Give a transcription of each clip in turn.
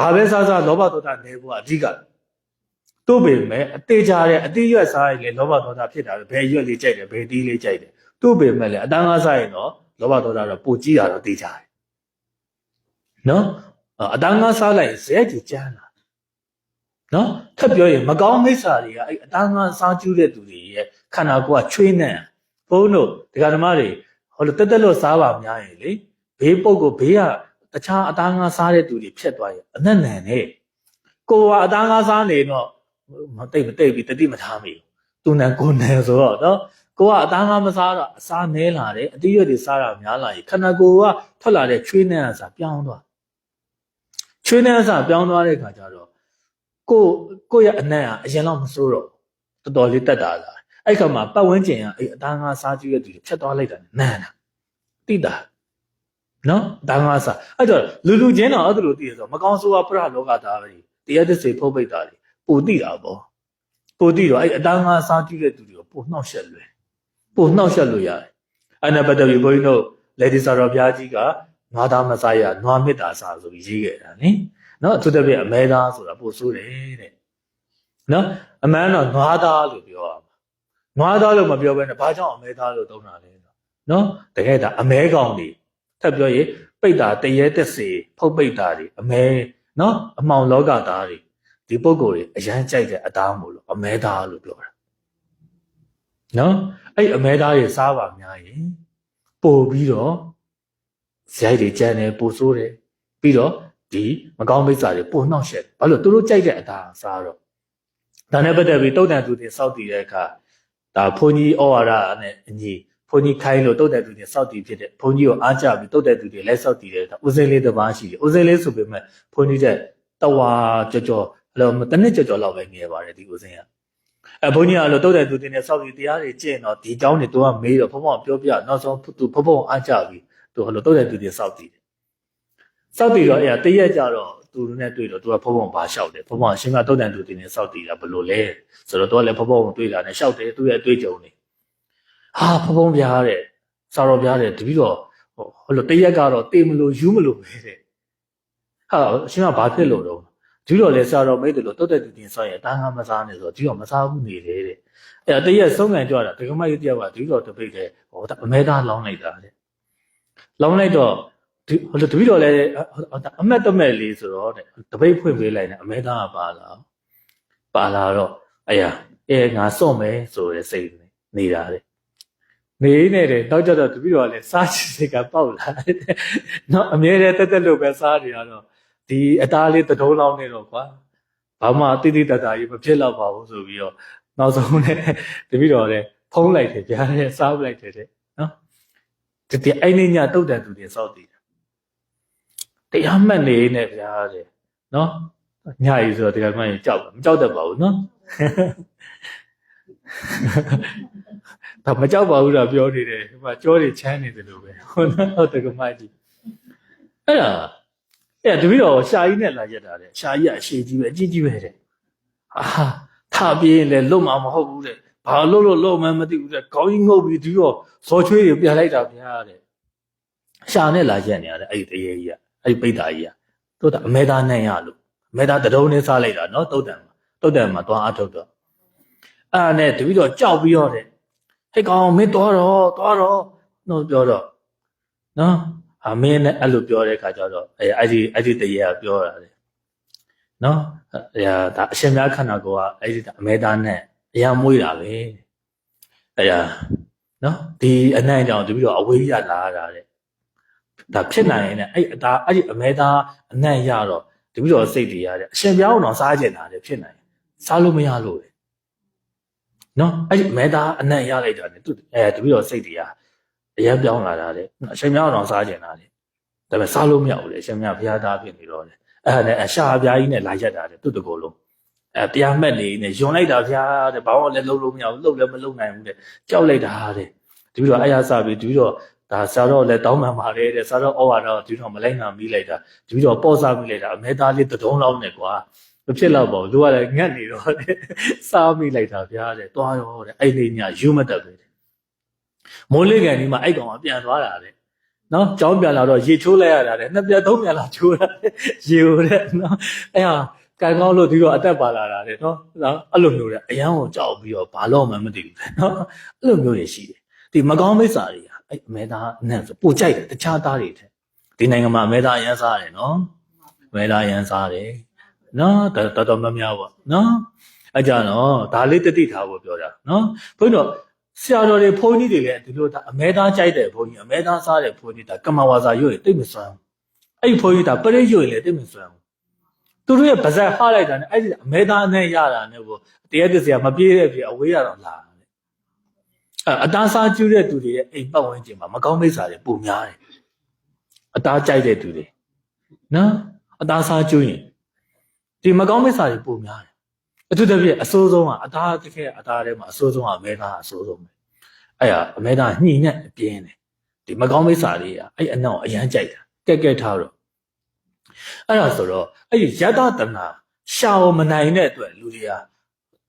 ဘာပဲစားစားလောဘဒေါသနေဖို့ကအဓိကတို့ပေမဲ့အသေးကြတဲ့အတိရွက်စားရင်လေလောဘဒေါသဖြစ်တာပဲဘယ်ရွက်လေးကြိုက်တယ်ဘယ်တီးလေးကြိုက်တယ်တို့ပေမဲ့လေအတန်းကားစားရင်တော့လောဘဒေါသတော့ပိုကြီးတာတော့သိကြတယ်နော်အတန်းကားစားလိုက်ဇဲကြီးကျန်းလာနော်ထပ်ပြောရင်မကောင်းမိစ္ဆာတွေကအဲ့အတန်းကားစားကျူးတဲ့သူတွေရဲ့ခန္ဓာကိုယ်ကချွေးနှံ့ဘုန်းတို့ဒကာဓမ္မတွေဟောလို့တက်တက်လို့စားပါများရင်လေဘေးပုတ်ကိုဘေးက တခြားအသားငါးစားတဲ့သူတွေဖြစ်သွားရင်အနက်နန်နဲ့ကိုယ်ကအသားငါးစားနေတော့မတိတ်မတိတ်ပြီးတတိမထားမိဘူးသူနန်ကိုနန်ဆိုတော့နော်ကိုကအသားငါးမစားတော့အစားနဲလာတယ်အတိရွက်တွေစားတာများလာရင်ခန္ဓာကိုယ်ကထွက်လာတဲ့ချွေးနှံအစားပြောင်းသွားချွေးနှံအစားပြောင်းသွားတဲ့ခါကျတော့ကိုကိုရဲ့အနံ့ကအရင်တော့မစိုးတော့တော်တော်လေးတက်တာလာအဲ့ခါမှာပတ်ဝန်းကျင်ကအဲ့အသားငါးစားကြည့်ရတဲ့သူတွေဖြတ်သွားလိုက်တာနန်းတာတိတာ နော်ဒါငါစားအဲ့တော့လူလူချင်းတော့အဲ့ဒါလိုသိရဆိုမကောင်းဆိုးဝါးပရလောကသားပဲတရားသစ္စေဖုတ်ပိတ်တာလေပိုသိတာပေါ့ပိုသိတော့အဲ့အသားငါစားကြည့်တဲ့သူတွေကိုပိုနှောက်ရှက်လွယ်ပိုနှောက်ရှက်လို့ရတယ်အဲ့နဲ့ပတ်သက်ပြီးဘုန်းကြီးတို့လေဒီဆာတော်ဘုရားကြီးကနွားသားမစားရနွားမေတ္တာစားဆိုပြီးရေးခဲ့တာနိနော်အထူးသဖြင့်အမဲသားဆိုတာပိုဆိုးတယ်တဲ့နော်အမှန်တော့နွားသားလို့ပြောရမှာနွားသားလို့မပြောဘဲနဲ့ဘာကြောင့်အမဲသားလို့သုံးတာလဲနော်တကယ်ဒါအမဲကောင်တွေ ထပ်ပြောရင်ပိတ်တာတရေတက်စေဖုတ်ပိတ်တာတွေအမဲနော်အမောင်လောကသားတွေဒီပုံကိုယ်တွေအရန်ကြိုက်တဲ့အသားမို့လို့အမဲသားလို့ပြောတာနော်အဲ့အမဲသားတွေစားပါများရင်ပို့ပြီးတော့ဇိုက်တွေကြမ်းတယ်ပို့ဆိုးတယ်ပြီးတော့ဒီမကောင်းမိစ္ဆာတွေပို့နှောက်ရှက်ဘာလို့သူတို့ကြိုက်တဲ့အသားစားတော့ဒါနဲ့ပတ်သက်ပြီးတုတ်တန်သူတွေစောက်တည်တဲ့အခါဒါဘုန်းကြီးဩဝါဒနဲ့အညီ ဘုန်းကြီးခိုင်းလို့တုတ်တဲ့သူတွေစောက်တည်ဖြစ်တဲ့ဘုန်းကြီးကိုအားကြပြီးတုတ်တဲ့သူတွေလက်စောက်တည်တဲ့ဦးစင်းလေးတစ်ပါးရှိတယ်ဦးစင်းလေးဆိုပေမဲ့ဘုန်းကြီးတဲ့တဝါကြော်ကြော်အဲ့လိုတစ်နှစ်ကြော်ကြော်လောက်ပဲငယ်ပါတယ်ဒီဦးစင်းကအဲဘုန်းကြီးကလို့တုတ်တဲ့သူတွေနဲ့စောက်တည်တရားတွေကျင့်တော့ဒီเจ้าတွေသူကမေးတော့ဘုံဘုံပြောပြနောက်ဆုံးသူဘုံဘုံအားကြပြီးသူဟိုလိုတုတ်တဲ့သူတွေစောက်တည်တယ်စောက်တည်တော့အဲ့တရက်ကြတော့သူနဲ့တွေ့တော့သူကဘုံဘုံဘာလျှောက်တယ်ဘုံဘုံအရှင်ကတုတ်တဲ့သူတွေနဲ့စောက်တည်တာဘယ်လိုလဲဆိုတော့သူကလည်းဘုံဘုံတွေ့တာနဲ့လျှောက်တယ်သူရဲ့အတွေ့အကြုံတွေ ဟာဘုံဘုံပြားတဲ့စာတော်ပြားတဲ့တပည့်တော်ဟိုလိုတရက်ကတော့တေမလို့ယူမလို့ပဲတဲ့ဟာအရှင်ကဘာဖြစ်လို့တော့ဒီတော့လေစာတော်မိတ်တယ်လို့တုတ်တဲ့သူတင်ဆောက်ရင်တန်းကားမစားနဲ့ဆိုတော့ဒီတော့မစားဘူးနေတယ်တဲ့အဲ့တရက်ဆုံးကန်ကြွတာဒကမကြီးတယောက်ကဒီတော့တပိတ်တဲ့ဟိုအမဲသားလောင်းလိုက်တာတဲ့လောင်းလိုက်တော့ဒီဟိုလိုတပည့်တော်လည်းအမက်တမဲ့လေးဆိုတော့တဲ့တပိတ်ဖွင့်ပေးလိုက်တယ်အမဲသားကပါလာပါလာတော့အရာအဲငါစော့မယ်ဆိုတဲ့စိတ်နေတာတဲ့ နေနေတယ်တော့ကြတော့တပည့်တော်လည်းစားချင်စိတ်ကပေါက်လာတယ်နော်အမြဲတမ်းတက်တက်လို့ပဲစားနေရတော့ဒီအသားလေးတတုံးလောင်းနေတော့ကွာဘာမှတိတိတတ်တာကြီးမဖြစ်တော့ပါဘူးဆိုပြီးတော့နောက်ဆုံးနဲ့တပည့်တော်လည်းဖုံးလိုက်တယ်ဗျာတဲ့စားလိုက်တယ်တဲ့နော်ဒီဒီအဲ့ဒီညတုတ်တန်သူတွေစောက်တည်တယ်တရားမှတ်နေနဲ့ဗျာတဲ့နော်ညကြီးဆိုတော့တရားမှတ်ရင်ကြောက်တယ်မကြောက်တတ်ပါဘူးနော် ဒါမကြောက်ပါဘူးလားပြောနေတယ်ဒီမှာကြောတွေချမ်းနေတယ်လို့ပဲဟုတ်နော်ဟုတ်တယ်ကမကြီးအဲ့ဒါအဲ့တပည့်တော်ရှာကြီးနဲ့လာရက်တာတဲ့ရှာကြီးကအရှိကြီးပဲအကြီးကြီးပဲတဲ့အာထပြေးရင်လည်းလွတ်မှာမဟုတ်ဘူးတဲ့ဘာလို့လို့လို့မှမသိဘူးတဲ့ခေါင်းကြီးငုပ်ပြီးဒီတော့ဇော်ချွေးတွေပြန်လိုက်တာဗျာတဲ့ရှာနဲ့လာရက်နေရတဲ့အဲ့ဒီတရေကြီးကအဲ့ဒီပိတ်တာကြီးကတို့တာအမေသားနဲ့ရလို့အမေသားတတုံးနဲ့စားလိုက်တာနော်တုတ်တန်မှာတုတ်တန်မှာသွားအထုတ်တော့အဲ့နဲ့တပည့်တော်ကြောက်ပြီးတော့တဲ့ ဟဲ့ကောင်မင်းသွားတော့သွားတော့တော့ပြောတော့နော်အမင်းနဲ့အဲ့လိုပြောတဲ့ခါကျတော့အဲအဲ့ဒီအဲ့ဒီတရေကပြောတာလေနော်အဲဒါအရှင်များခန္ဓာကိုယ်ကအဲ့ဒီအမေသားနဲ့အရာမွေးတာပဲအဲဒါနော်ဒီအနံ့ကြောင့်တပြီးတော့အဝေးရလာတာတဲ့ဒါဖြစ်နိုင်ရင်လည်းအဲ့အသားအဲ့ဒီအမေသားအနံ့ရတော့တပြီးတော့စိတ်တွေရတဲ့အရှင်ပြောင်းတော့စားကျင်တာလေဖြစ်နိုင်စားလို့မရလို့လေ နော်အဲ့ဒီအမေသားအနံ့ရလိုက်တာလေသူအဲတပြီးတော့စိတ်တွေရအရင်ပြောင်းလာတာလေအရှင်ပြောင်းတော့စားကျင်တာလေဒါပေမဲ့စားလို့မရဘူးလေအရှင်မြတ်ဘုရားသားဖြစ်နေတော့လေအဲ့ဒါနဲ့အရှာအပြားကြီးနဲ့လာရက်တာလေသူ့တကောလုံးအဲတရားမှတ်နေနဲ့ယွန်လိုက်တာဗျာတဲ့ဘာမှလည်းလုံးလို့မရဘူးလုံးလည်းမလုံးနိုင်ဘူးတဲ့ကြောက်လိုက်တာတဲ့ဒီပြီးတော့အရာစပြီးဒီပြီးတော့ဒါစာတော့လည်းတောင်းပန်ပါတယ်တဲ့စာတော့ဩဝါဒတော့ဒီတော့မလိုက်နိုင်မိလိုက်တာဒီပြီးတော့ပေါ့စားမိလိုက်တာအမဲသားလေးတဒုံးလောင်းနေကွာ မဖြစ်တော့ပါဘူးသူကလည်းငတ်နေတော့တဲ့စားမိလိုက်တာဗျာတဲ့တွားရောတဲ့အဲ့ဒီညယူမတက်ပဲတဲ့မိုးလေးကန်ဒီမှာအဲ့ကောင်ကပြန်သွားတာတဲ့နော်ကြောင်းပြန်လာတော့ရေချိုးလိုက်ရတာလေနှစ်ပြက်သုံးပြက်လာချိုးတာရေကိုတဲ့နော်အဲ့ဟာကန်ကောင်းလို့ဒီတော့အသက်ပါလာတာလေနော်နော်အဲ့လိုမျိုးတဲ့အရန်ကိုကြောက်ပြီးတော့ဘာလို့မှမသိဘူးနော်အဲ့လိုမျိုးတွေရှိတယ်ဒီမကောင်းမိစ္ဆာတွေကအဲ့အမေသားနဲ့ဆိုပို့ကြိုက်တယ်တခြားသားတွေတဲ့ဒီနိုင်ငံမှာအမေသားအရန်စားတယ်နော်အမေသားအရန်စားတယ် နော်တော်တော်များများပေါ့နော်အဲ့ကြတော့ဒါလေးတတိထားဖို့ပြောတာနော်ဘုန်းတော်ဆရာတော်တွေဘုန်းကြီးတွေလည်းဒီလိုဒါအမဲသားကြိုက်တယ်ဘုန်းကြီးအမဲသားစားတယ်ဘုန်းကြီးဒါကမ္မဝါစာရွတ်ရင်တိတ်မစွမ်းဘူးအဲ့ဒီဘုန်းကြီးဒါပရိရွတ်ရင်လည်းတိတ်မစွမ်းဘူးသူတို့ရဲ့ဗဇက်ဟလိုက်တာနဲ့အဲ့ဒီအမဲသားနဲ့ရတာနဲ့ကိုတရားသစ္စာမပြေးတဲ့ပြေအဝေးရတော့လာတယ်အဲ့အသားစားကျူးတဲ့သူတွေရဲ့အိမ်ပတ်ဝန်းကျင်မှာမကောင်းမိစ္ဆာတွေပုံများတယ်အသားကြိုက်တဲ့သူတွေနော်အသားစားကျူးရင် ဒီမကောင်းမိစ္ဆာတွေပုံများတယ်အထူးသဖြင့်အဆိုးဆုံးကအသားတစ်ခဲအသားထဲမှာအဆိုးဆုံးကအမဲသားအဆိုးဆုံးပဲအဲ့ဒါအမဲသားညှိနဲ့ပြင်းတယ်ဒီမကောင်းမိစ္ဆာတွေကအဲ့အနောက်အရန်ကြိုက်တာကဲကဲထားတော့အဲ့ဒါဆိုတော့အဲ့ဒီယတတနာရှာအောင်မနိုင်တဲ့အတွက်လူတွေက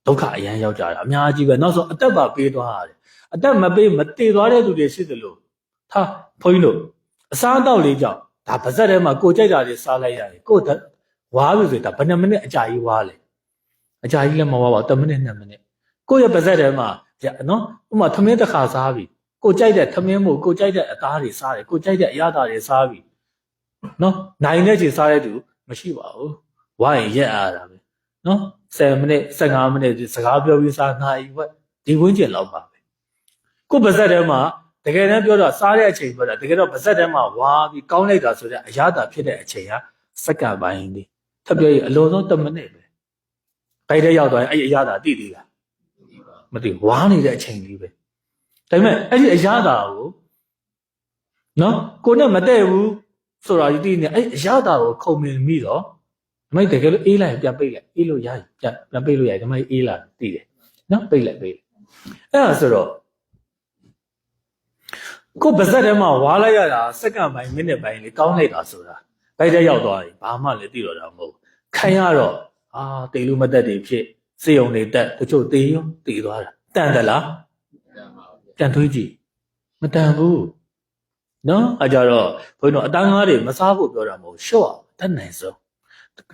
ဒုက္ခအရန်ရောက်ကြတာအများကြီးပဲနောက်ဆုံးအသက်ပါပေးသွားရတယ်အသက်မပေးမတည်သွားတဲ့သူတွေရှိသလိုဟာဘုန်းကြီးတို့အစားအသောက်လေးကြောင့်ဒါပါဇက်ထဲမှာကိုကြိုက်တာတွေစားလိုက်ရတယ်ကို ဝါပြီဆိုတာဘယ်နှမိနစ်အကြာကြီးဝါလဲအကြာကြီးလည်းမဝါပါဘူး10မိနစ်2မိနစ်ကိုယ့်ရဲ့ပါဇက်ထဲမှာကြနော်ဥပမာသမင်းတစ်ခါစားပြီကိုကြိုက်တဲ့သမင်းမို့ကိုကြိုက်တဲ့အသားတွေစားတယ်ကိုကြိုက်တဲ့အရသာတွေစားပြီနော်နိုင်တဲ့ချိန်စားတဲ့သူမရှိပါဘူးဝိုင်းရက်အားတာပဲနော်10မိနစ်15မိနစ်ဒီစကားပြောပြီးစားနိုင်ဝက်ဒီဝင်းကျင်လောက်ပါပဲကိုပါဇက်ထဲမှာတကယ်တမ်းပြောတော့စားတဲ့အချိန်ပြောတာတကယ်တော့ပါဇက်ထဲမှာဝါပြီးကောင်းလိုက်တာဆိုတဲ့အရသာဖြစ်တဲ့အချိန်ဟာစက္ကန့်ပိုင်းလေး ထပ်ပြောရင်အလုံးစုံ10မိနစ်ပဲတိုက်တဲ့ရောက်သွားရင်အဲ့ဒီအရာသာတိသေးလားမသိဘူးဝါနေတဲ့အချိန်လေးပဲဒါပေမဲ့အဲ့ဒီအရာသာကိုနော်ကိုနဲ့မတည့်ဘူးဆိုတာဒီတိနေအဲ့အရာသာကိုခုံမြင်ပြီးတော့ဒီမိုက်တကယ်လို့အေးလိုက်ရင်ပြန်ပိတ်လိုက်အေးလို့ရရင်ပြန်ပြန်ပိတ်လို့ရတယ်ဒီမိုက်အေးလာတည်တယ်နော်ပိတ်လိုက်ပိတ်လိုက်အဲ့ဒါဆိုတော့ကိုပါဇက်ထဲမှာဝါလိုက်ရတာစက္ကန့်ပိုင်းမိနစ်ပိုင်းလေးကောင်းလိုက်တာဆိုတာ တိုက်တဲ့ရောက်သွားရင်ဘာမှလည်းသိတော့တာမဟုတ်ဘူးခံရတော့အာတေလူမတက်တွေဖြစ်စေုံတွေတက်တချို့တေရောတေသွားတာတန်တယ်လားတန်သွေးကြည့်မတန်ဘူးနော်အကြတော့ဘုန်းတော်အတန်းကားတွေမစားဖို့ပြောတာမဟုတ်ရှော့အောင်တတ်နိုင်ဆုံး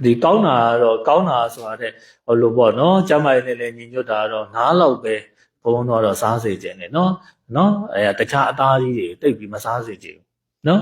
ဒီကောင်းတာကတော့ကောင်းတာဆိုတာတဲ့ဟိုလိုပေါ့နော်ကျမ်းမာရေးနဲ့လည်းညီညွတ်တာတော့နားလောက်ပဲဘုန်းတော်တော့စားစေခြင်းနဲ့နော်နော်အဲတခြားအသားကြီးတွေတိတ်ပြီးမစားစေခြင်းနော်